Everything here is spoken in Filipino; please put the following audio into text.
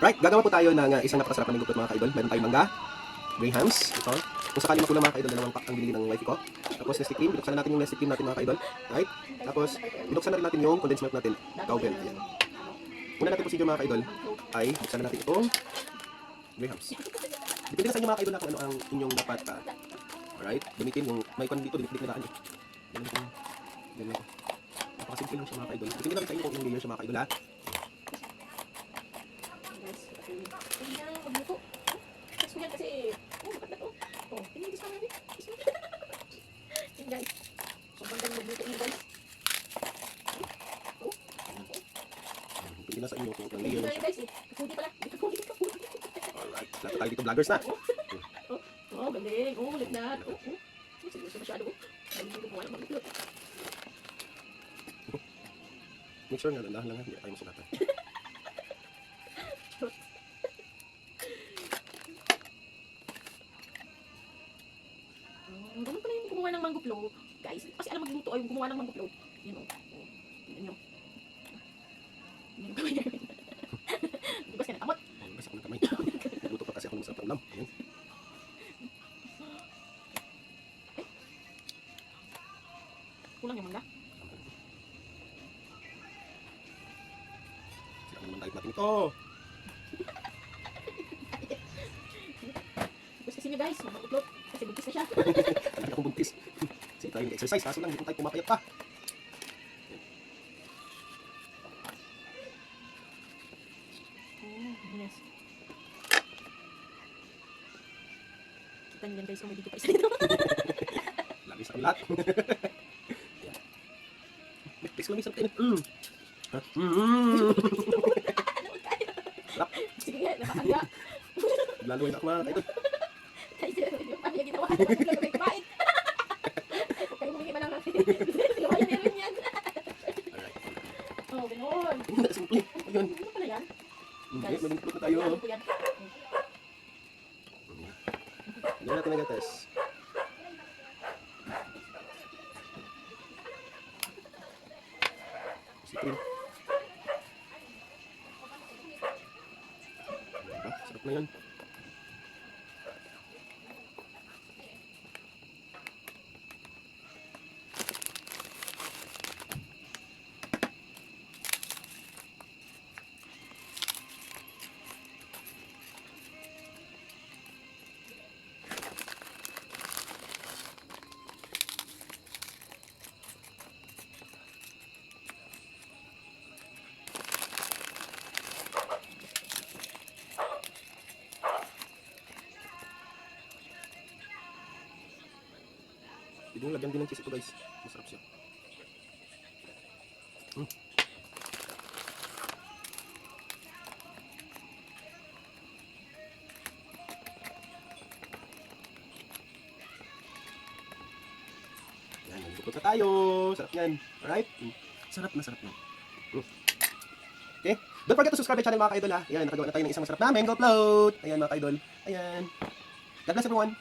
Right, gagawa po tayo ng uh, isang napakasarap na mango mga kaidol. Meron tayong mangga, grahams, ito. Kung sakali makulang mga kaidol, dalawang pack ang binili ng wife ko. Tapos nestle cream, binuksan na natin yung nestle cream natin mga kaidol. Right? Tapos, binuksan na natin yung condensed milk natin, cowbell. Ayan. Una natin procedure mga kaidol, ay buksan na natin itong grahams. Depende na sa inyo mga kaidol na kung ano ang inyong dapat uh, Alright? Gamitin yung may kwan dito, dinikdik na daan eh. Gamitin yung ganyan ko. Napakasimple lang siya mga kaidol. Depende na sa inyo kung inyong layer siya mga kaidol ha. Guys, hindi na magluto. Gusto yan kasi, oh, dapat na to. Oh, hindi gusto namin. Gusto namin. Yan guys. Sobrang galing magluto yun guys. Oh, Na sa inyo kung inyong hindi layer yun pala. Hindi. Alright. Lahat tayo dito vloggers na. Oh, galing. Oh, ulit na. Oh, oh. Seryoso masyado. Oh. Galing ko gumawa ng magluto. Make sure na dandahan lang ha, hindi tayo masulatan. Oh, ganun pala yung gumawa ng mango flow. Guys, hindi kasi alam magluto ay gumawa ng mango flow. Yan o. Oh. Tingnan ba kasi nakamot? Ayun, basta ako ng kamay. Luto pa kasi ako ng masarap na ulam. Ayun. Kulang yung mangga. Sila naman tayo natin ito. Tapos kasi nyo guys, mamangutlot. Kasi buntis na siya. Hindi akong buntis. Sige tayo exercise. Kaso lang, hindi tayo pumapayat pa. Kita nyo yan guys kung may video pa isa dito. Lagi sa lahat. Netflix ko lang isang kainin. Mm. Mm. Sarap. Sige nga, nakakanga. Lalo na ako mga kaidol. Tayo sila yung pamilya ginawa. Huwag kayo humingi pa lang natin. Ginawa yan meron yan. Oh, ganun. Simple. Ayun. Ano pala yan? Okay, malintulog na tayo. Ano po yan? Hindi natin nagatas. Si Cream. Diba? Sarap na yan. Pwede mo lagyan din ng cheese ito guys. Masarap siya. Mm. Yan, nagbutot na tayo. Sarap yan. Alright? Mm. Sarap na sarap na. Mm. Okay? Don't forget to subscribe to channel mga kaidol ha. Ayan, nakagawa na tayo ng isang masarap na mango float. Ayan mga kaidol. Ayan. God bless everyone.